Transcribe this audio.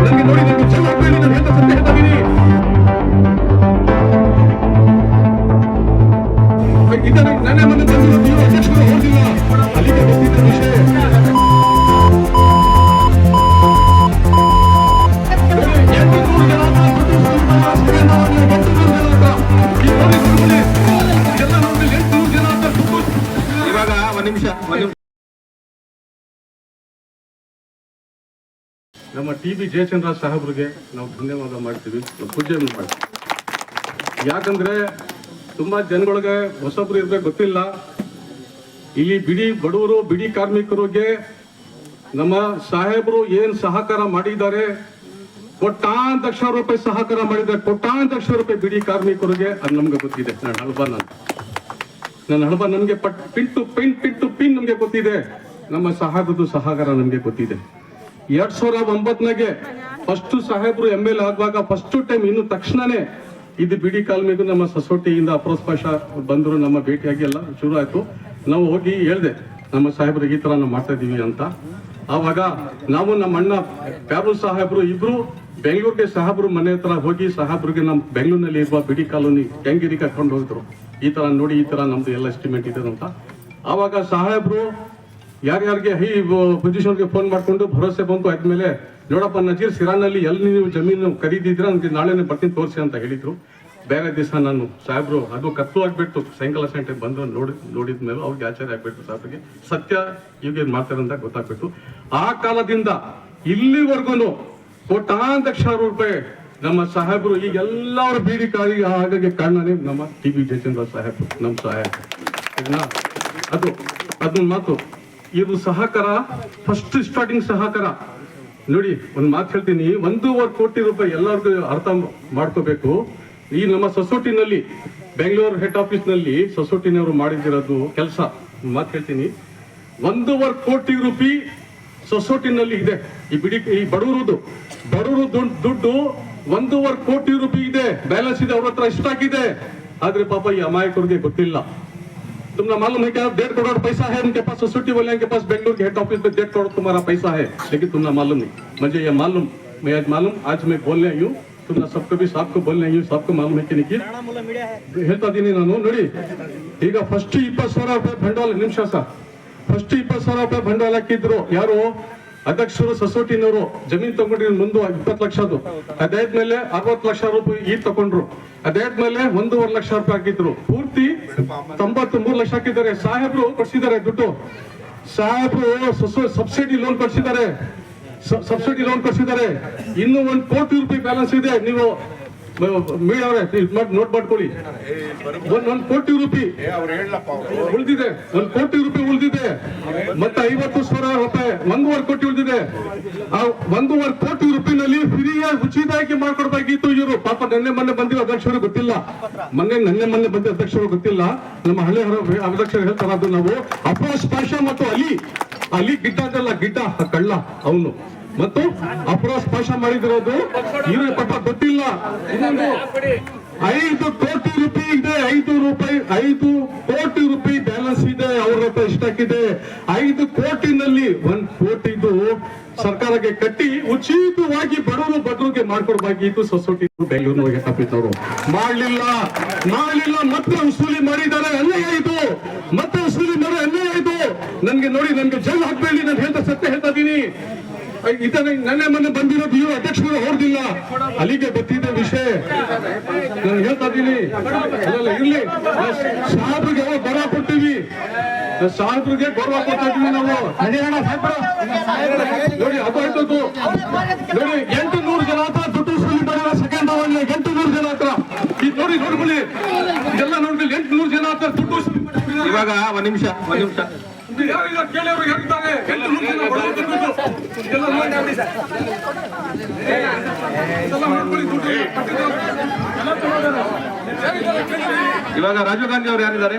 ನನಗೆ ನೋಡಿ ನನಗೆ ಚೆನ್ನ ನಮ್ಮ ಟಿ ಬಿ ಜಯಚಂದ್ರ ಸಾಹೇಬ್ರಿಗೆ ನಾವು ಧನ್ಯವಾದ ಮಾಡ್ತೀವಿ. ಪೂಜೆಯನ್ನು ಮಾಡ್ತೀವಿ. ಯಾಕಂದ್ರೆ ತುಂಬಾ ಜನಗಳಿಗೆ ಹೊಸಬ್ರು ಇರ್ಬೇಕು ಗೊತ್ತಿಲ್ಲ. ಇಲ್ಲಿ ಬಿಡಿ ಬಡವರು, ಬಿಡಿ ಕಾರ್ಮಿಕರಿಗೆ ನಮ್ಮ ಸಾಹೇಬರು ಏನ್ ಸಹಕಾರ ಮಾಡಿದ್ದಾರೆ ಕೋಟ್ಯಾಂತಕ್ಷ ರೂಪಾಯಿ ಸಹಕಾರ ಮಾಡಿದ್ದಾರೆ ಕೋಟ್ಯಾಂತಕ್ಷ ರೂಪಾಯಿ ಬಿಡಿ ಕಾರ್ಮಿಕರಿಗೆ ಅದು ನಮ್ಗೆ ಗೊತ್ತಿದೆ. ನನ್ನ ಹಳಬ ನಾನು. ನನ್ನ ಹಳಬ ನಮಗೆ ಪಟ್ pin to pin pin pin ನಮ್ಗೆ ಗೊತ್ತಿದೆ. ನಮ್ಮ ಸಹಾಯದ್ದು ಸಹಕಾರ ನಮ್ಗೆ ಗೊತ್ತಿದೆ. ಎರಡ್ ಸಾವಿರದ ಒಂಬತ್ತನಾಗೆ ಫಸ್ಟ್ ಸಾಹೇಬ್ರು ಎಂ ಎಲ್ ಆಗುವಾಗ ಫಸ್ಟ್ ಟೈಮ್ ಇನ್ನು ತಕ್ಷಣನೇ ಇದು ಬಿಡಿ ಕಾಲ್ಮೆಗೂ ನಮ್ಮ ಸೊಸೈಟಿಯಿಂದ ಅಪ್ರೋಸ್ ಬಂದರು, ನಮ್ಮ ಭೇಟಿಯಾಗಿ ಎಲ್ಲ ಶುರು ಆಯ್ತು. ನಾವು ಹೋಗಿ ಹೇಳಿದೆ, ನಮ್ಮ ಸಾಹೇಬ್ರಿಗೆ ಈ ತರ ನಾವು ಮಾಡ್ತಾ ಇದೀವಿ ಅಂತ. ಆವಾಗ ನಾವು ನಮ್ಮ ಅಣ್ಣ ಪ್ಯಾರು ಸಾಹೇಬ್ರು ಇಬ್ರು, ಬೆಂಗಳೂರಿಗೆ ಸಾಹೇಬ್ರು ಮನೆ ಹತ್ರ ಹೋಗಿ ಸಾಹೇಬ್ರಿಗೆ ನಮ್ಮ ಬೆಂಗಳೂರಿನಲ್ಲಿ ಇರುವ ಬಿಡಿ ಕಾಲೋನಿ ಹೆಂಗಿರಿ ಕರ್ಕೊಂಡು ಹೋಗಿದ್ರು ಈ ತರ ನೋಡಿ, ಈ ತರ ನಮ್ಮದು ಎಲ್ಲ ಎಸ್ಟಿಮೇಟ್ ಇದೆ ಅಂತ. ಆವಾಗ ಸಾಹೇಬ್ರು ಯಾರ್ಯಾರಿಗೆ ಹೈ ಪೊಸಿಷನ್ಗೆ ಫೋನ್ ಮಾಡಿಕೊಂಡು ಭರೋಸೆ ಬಂತು ಆದ್ಮೇಲೆ, ನೋಡಪ್ಪ, ನಜೀರ್ ಸಿರಾನಲ್ಲಿ ಎಲ್ಲಿ ನೀವು ಜಮೀನು ಖರೀದಿದ್ರೆ ನನಗೆ ನಾಳೆನೇ ಬರ್ತೀನಿ ತೋರಿಸಿ ಅಂತ ಹೇಳಿದ್ರು. ಬೇರೆ ದಿವಸ ನಾನು ಸಾಹೇಬ್ರು ಅದು ಕತ್ತು ಆಗಿಬಿಟ್ಟು ಸಾಯಂಕಾಲ ಸೆಂಟರ್ ಬಂದು ನೋಡಿ, ನೋಡಿದ ಮೇಲೆ ಅವ್ರಿಗೆ ಆಚಾರ್ಯ ಆಗಿಬಿಟ್ಟು ಸಾಹೇಬ್ರಿಗೆ ಸತ್ಯ ಏನ್ ಮಾಡ್ತಾರೆ ಅಂತ ಗೊತ್ತಾಗ್ಬಿಟ್ಟು ಆ ಕಾಲದಿಂದ ಇಲ್ಲಿವರೆಗೂ ಕೋಟಾಂತಕ್ಷ ರೂಪಾಯಿ ನಮ್ಮ ಸಾಹೇಬರು, ಈಗ ಎಲ್ಲರ ಬೀಡಿ ಕಾಲಿಗೆ ಹಾಗಾಗಿ ಕಾರಣನೇ ನಮ್ಮ ಟಿ ಬಿ ಜಯಚಂದ್ರ ಸಾಹೇಬ್ ನಮ್ಮ ಸಾಹೇಬ್ ಸರಿನಾ? ಅದು ಅದನ್ನ ಮಾತು. ಇದು ಸಹಕಾರ ಫಸ್ಟ್ ಸ್ಟಾರ್ಟಿಂಗ್ ಸಹಕಾರ. ನೋಡಿ, ಒಂದು ಮಾತು ಹೇಳ್ತೀನಿ. ಒಂದೂವರೆ ಕೋಟಿ ರೂಪಾಯಿ ಎಲ್ಲರಿಗೂ ಅರ್ಥ ಮಾಡ್ಕೋಬೇಕು. ಈ ನಮ್ಮ ಸೊಸೈಟಿನಲ್ಲಿ ಬೆಂಗಳೂರು ಹೆಡ್ ಆಫೀಸ್ನಲ್ಲಿ ಸೊಸೈಟಿನವರು ಮಾಡಿದಿರೋದು ಕೆಲಸ. ಮಾತು ಹೇಳ್ತೀನಿ. ಒಂದೂವರೆ ಕೋಟಿ ರೂಪಾಯಿ ಸೊಸೈಟಿನಲ್ಲಿ ಇದೆ. ಈ ಬಿಡಿ, ಈ ಬಡವರದು ಬಡವರು ದುಡ್ಡು ಒಂದೂವರೆ ಕೋಟಿ ರೂಪಾಯಿ ಇದೆ. ಬ್ಯಾಲೆನ್ಸ್ ಇದೆ, ಅವ್ರ ಹತ್ರ ಇಷ್ಟಾಗಿದೆ. ಆದ್ರೆ ಪಾಪ ಈ ಅಮಾಯಕರಿಗೆ ಗೊತ್ತಿಲ್ಲ. तुमने मालूम है क्या डेढ़ करोड़ पैसा है उनके पास सोसाइटी वाले के पास बेंगलुरु के हेड ऑफिस में डेढ़ करोड़ तुम्हारा पैसा है लेकिन तुमने मालूम नहीं मुझे ये मालूम मैं आज मालूम आज मैं बोलने आई हूँ तुमने सबको भी सबको बोलने आई हूँ सबको मालूम है कि नहीं कि ಹೇಳ್ತಾ ಇದ್ದೀನಿ ನಾನು ನೋಡಿ ಈಗ ಫಸ್ಟ್ ಇಪ್ಪತ್ತು ಸಾವಿರ ರೂಪಾಯಿ ಬಂಡವಾಳ ನಿಮಿಷ ಸರ್ ಫಸ್ಟ್ ಇಪ್ಪತ್ತು ಸಾವಿರ ರೂಪಾಯಿ ಬಂಡವಾಳ ಹಾಕಿದ್ರು ಯಾರು ಅಧ್ಯಕ್ಷರು ಸೊಸೈಟಿನವರು ಜಮೀನು ತಗೊಂಡಿರೋ ಮುಂದೆ ಇಪ್ಪತ್ತು ಲಕ್ಷದು ಅದಾದ್ಮೇಲೆ ಅರವತ್ತು ಲಕ್ಷ ರೂಪಾಯಿ ಈ ತಗೊಂಡ್ರು. ಅದಾದ್ಮೇಲೆ ಒಂದೂವರೆ ಲಕ್ಷ ರೂಪಾಯಿ ಹಾಕಿದ್ರು. ಪೂರ್ತಿ ತೊಂಬತ್ತು ಮೂರು ಲಕ್ಷ ಹಾಕಿದ್ದಾರೆ. ಸಾಹೇಬ್ರು ಕೊಡ್ಸಿದ್ದಾರೆ ದುಡ್ಡು. ಸಾಹೇಬ್ರು ಸಬ್ಸಿಡಿ ಲೋನ್ ಕೊಡ್ಸಿದ್ದಾರೆ. ಸಬ್ಸಿಡಿ ಲೋನ್ ಕೊಡ್ಸಿದ್ದಾರೆ. ಇನ್ನು ಒಂದು ಕೋಟಿ ರೂಪಾಯಿ ಬ್ಯಾಲೆನ್ಸ್ ಇದೆ. ನೀವು ಮೀಡಿಯವ್ರೆ ನೋಟ್ ಮಾಡ್ಕೊಳ್ಳಿ. ಒಂದ್ ಒಂದ್ ಕೋಟಿ ರೂಪಾಯಿ ಉಳಿದಿದೆ. ಒಂದ್ ಕೋಟಿ ರೂಪಾಯಿ ಉಳಿದಿದೆ. ಮತ್ತೆ ಐವತ್ತು ಸಾವಿರ ರೂಪಾಯಿ ಒಂದೂವರೆ ಕೋಟಿ ಉಳಿದಿದೆ. ಆ ಒಂದೂವರೆ ಕೋಟಿ ರೂಪಾಯಿನಲ್ಲಿ ಫ್ರೀಯಾಗಿ ಉಚಿತವಾಗಿ ಮಾಡ್ಕೊಡ್ಬೇಕಿತ್ತು ಇವರು. ಪಾಪ ನೆನ್ನೆ ಮೊನ್ನೆ ಬಂದಿರೋ ಅಧ್ಯಕ್ಷರು ಗೊತ್ತಿಲ್ಲ. ಮೊನ್ನೆ ನೆನ್ನೆ ಮೊನ್ನೆ ಬಂದಿರೋ ಅಧ್ಯಕ್ಷರು ಗೊತ್ತಿಲ್ಲ. ನಮ್ಮ ಹಳ್ಳಿ ಅಧ್ಯಕ್ಷರು ಹೇಳ್ತಾರ ಅದು ನಾವು. ಅಫ್ರೋಸ್ ಪಾಷಾ ಮತ್ತು ಅಲಿ. ಅಲಿ ಗಿಡ್ಡ ಅದಲ್ಲ ಗಿಡ್ಡ ಕಳ್ಳ ಅವನು. ಮತ್ತು ಅಫ್ರೋಸ್ ಸ್ಪರ್ಶ ಮಾಡಿದಿರೋದು ಇವ್ರ ಪಾಪ ಗೊತ್ತಿಲ್ಲ. ಐದು ಕೋಟಿ ರೂಪಾಯಿ ಇದೆ, ಐದು ರೂಪಾಯಿ, ಐದು ಕೋಟಿ ರೂಪಾಯಿ ಬ್ಯಾಲೆನ್ಸ್ ಇದೆ, ಅವ್ರ ಹತ್ರ ಇಷ್ಟಕ್ಕಿದೆ ಐದು ಕೋಟಿನಲ್ಲಿ ಒಂದ್ ಕೋಟಿದು ಸರ್ಕಾರಕ್ಕೆ ಕಟ್ಟಿ ಉಚಿತವಾಗಿ ಬಡವರು ಬಡವರಿಗೆ ಮಾಡ್ಕೊಡ್ಬೇಕಿತ್ತು ಸೊಸೈಟಿ ಬೆಂಗಳೂರಿನವರಿಗೆ ತಪ್ಪಿದ್ದವರು ಮಾಡ್ಲಿಲ್ಲ ಮಾಡ್ಲಿಲ್ಲ, ಮತ್ತೆ ವಸೂಲಿ ಮಾಡಿದ್ದಾರೆ, ಅನ್ಯಾಯ ಆಯ್ತು. ಮತ್ತೆ ವಸೂಲಿ ಮಾಡಿ ಅನ್ಯಾಯ ಆಯ್ತು. ನನ್ಗೆ ನೋಡಿ, ನನ್ಗೆ ಜಲ್ ಹಾಕ್ಬೇಡಿ, ನಾನು ಹೇಳ್ತಾ ಸತ್ಯ ಹೇಳ್ತಾ ಇದೀನಿ. ಇದನ್ನ ನನ್ನ ಮೊನ್ನೆ ಬಂದಿರೋದು ಇವರು ಅಧ್ಯಕ್ಷರು ಹೊರದಿಲ್ಲ ಅಲ್ಲಿಗೆ ಬತ್ತಿದ್ದ ವಿಷಯ. ನಾನು ಹೇಳ್ತಾ ಇದ್ದೀನಿ. ಇರ್ಲಿ. ಸಾಹೇಬ್ರಿಗೆ ಗೌರವ ಕೊಟ್ಟಿವಿ ಸಾಹೇಬ್ರಿಗೆ ಗೌರವ ಕೊಡ್ತಾ ಇದೀವಿ ನಾವು. ನೋಡಿ, ಅದು ಆಯ್ತದು ನೋಡಿ ಎಂಟು ನೂರು ಜನ ಹತ್ರ ದುಡ್ಡು ಮಾಡಿಲ್ಲ ಸೆಕೆಂಡ್ ಅವರ್ ಎಂಟು ನೂರು ಜನ ಹತ್ರ. ಇದು ನೋಡಿ, ನೋಡ್ಬಿಡಿ. ಎಲ್ಲ ನೋಡ್ಬಿಡಿ ಎಂಟು ನೂರು ಜನ ಹತ್ರ ದುಡ್ಡು. ಇವಾಗ ಒಂದ್ ನಿಮಿಷ ಒಂದ್ ನಿಮಿಷ. ಹೇಳ್ತಾರೆ. ಎಲ್ಲ. ಇವಾಗ ರಾಜೀವ್ ಗಾಂಧಿ ಅವ್ರು ಯಾರಿದ್ದಾರೆ?